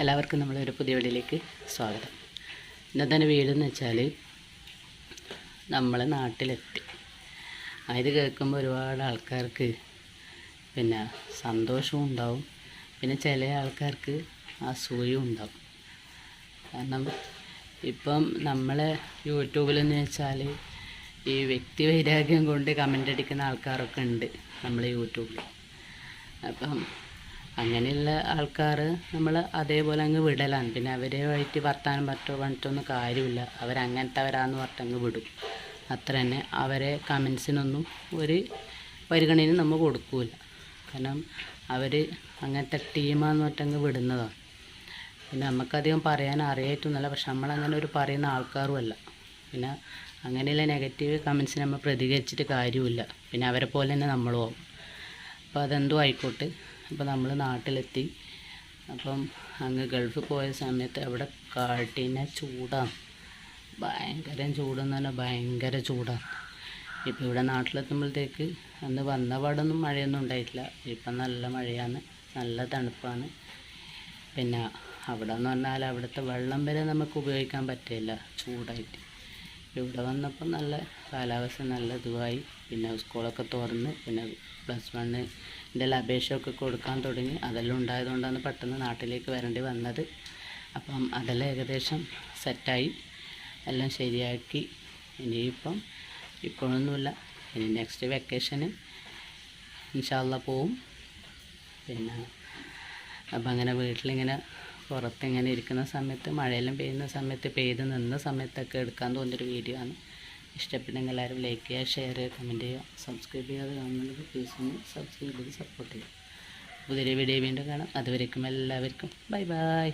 എല്ലാവർക്കും നമ്മളൊരു പുതിയ വീടിലേക്ക് സ്വാഗതം. ഇന്നത്തെ വീടെന്ന് വെച്ചാൽ നമ്മൾ നാട്ടിലെത്തി. ഇത് കേൾക്കുമ്പോൾ ഒരുപാട് ആൾക്കാർക്ക് പിന്നെ സന്തോഷവും ഉണ്ടാവും. പിന്നെ ചില ആൾക്കാർക്ക് അസൂയും ഉണ്ടാവും. കാരണം ഇപ്പം നമ്മളെ യൂട്യൂബിലെന്ന് വെച്ചാൽ ഈ വ്യക്തി വൈരാഗ്യം കൊണ്ട് കമന്റ് അടിക്കുന്ന ആൾക്കാരൊക്കെ ഉണ്ട് നമ്മളെ യൂട്യൂബിൽ അപ്പം അങ്ങനെയുള്ള ആൾക്കാർ നമ്മൾ അതേപോലെ അങ്ങ് വിടലാണ്. പിന്നെ അവരുമായിട്ട് വർത്താനം പറ്റോ പറഞ്ഞിട്ടൊന്നും കാര്യമില്ല. അവരങ്ങനത്തെവരാന്ന് പറഞ്ഞിട്ട് അങ്ങ് വിടും. അത്ര തന്നെ. അവരെ കമൻസിനൊന്നും ഒരു പരിഗണന നമ്മൾ കൊടുക്കില്ല കാരണം അവർ അങ്ങനത്തെ ടീമാന്ന് പറഞ്ഞിട്ടങ്ങ് വിടുന്നതാണ്. പിന്നെ നമുക്കധികം പറയാൻ അറിയായിട്ടൊന്നുമല്ല. പക്ഷെ നമ്മളങ്ങനെ ഒരു പറയുന്ന ആൾക്കാരുമല്ല. പിന്നെ അങ്ങനെയുള്ള നെഗറ്റീവ് കമൻസിന് നമ്മൾ പ്രതികരിച്ചിട്ട് കാര്യമില്ല. പിന്നെ അവരെ പോലെ തന്നെ നമ്മളും ആവും. അപ്പോൾ അതെന്തോ ആയിക്കോട്ടെ. അപ്പോൾ നമ്മൾ നാട്ടിലെത്തി. അപ്പം അങ്ങ് ഗൾഫ് പോയ സമയത്ത് അവിടെ കാട്ടിനെ ചൂടാണ് ഭയങ്കര ചൂടെന്ന് പറഞ്ഞാൽ ഭയങ്കര ചൂടാണ് ഇപ്പോൾ ഇവിടെ നാട്ടിലെത്തുമ്പോഴത്തേക്ക് അന്ന് വന്ന പാടൊന്നും മഴയൊന്നും ഉണ്ടായിട്ടില്ല. ഇപ്പം നല്ല മഴയാണ് നല്ല തണുപ്പാണ്. പിന്നെ അവിടെ എന്ന് പറഞ്ഞാൽ അവിടുത്തെ വെള്ളം വരെ നമുക്ക് ഉപയോഗിക്കാൻ പറ്റില്ല ചൂടായിട്ട്. ഇവിടെ വന്നപ്പോൾ നല്ല കാലാവസ്ഥ നല്ല ഇതുമായി പിന്നെ സ്കൂളൊക്കെ തുറന്ന് പിന്നെ പ്ലസ് വണ്ണിന്റെ അപേക്ഷയൊക്കെ കൊടുക്കാൻ തുടങ്ങി. അതെല്ലാം ഉണ്ടായതുകൊണ്ടാണ് പെട്ടെന്ന് നാട്ടിലേക്ക് വരേണ്ടി വന്നത്. അപ്പം അതെല്ലാം ഏകദേശം സെറ്റായി എല്ലാം ശരിയാക്കി. ഇനിയിപ്പം ഇപ്പോഴൊന്നുമില്ല. ഇനി നെക്സ്റ്റ് വെക്കേഷന് ഇൻഷാല്ല പോവും. പിന്നെ അപ്പം അങ്ങനെ വീട്ടിലിങ്ങനെ പുറത്ത് ഇങ്ങനെ ഇരിക്കുന്ന സമയത്ത് മഴയെല്ലാം പെയ്യുന്ന സമയത്ത് പെയ്ത് നിന്ന സമയത്തൊക്കെ എടുക്കാൻ തോന്നിയൊരു വീഡിയോ ആണ്. ഇഷ്ടപ്പെട്ടെങ്കിൽ എല്ലാവരും ലൈക്ക് ചെയ്യുക ഷെയർ ചെയ്യുക കമന്റ് ചെയ്യുക. സബ്സ്ക്രൈബ് ചെയ്യാതെ കാണുന്നത് പ്ലീസ് ഒന്ന് സബ്സ്ക്രൈബ് ചെയ്ത് സപ്പോർട്ട് ചെയ്യുക. പുതിയ വീഡിയോ വീണ്ടും കാണാം. അതുവരേക്കും എല്ലാവർക്കും. Bye bye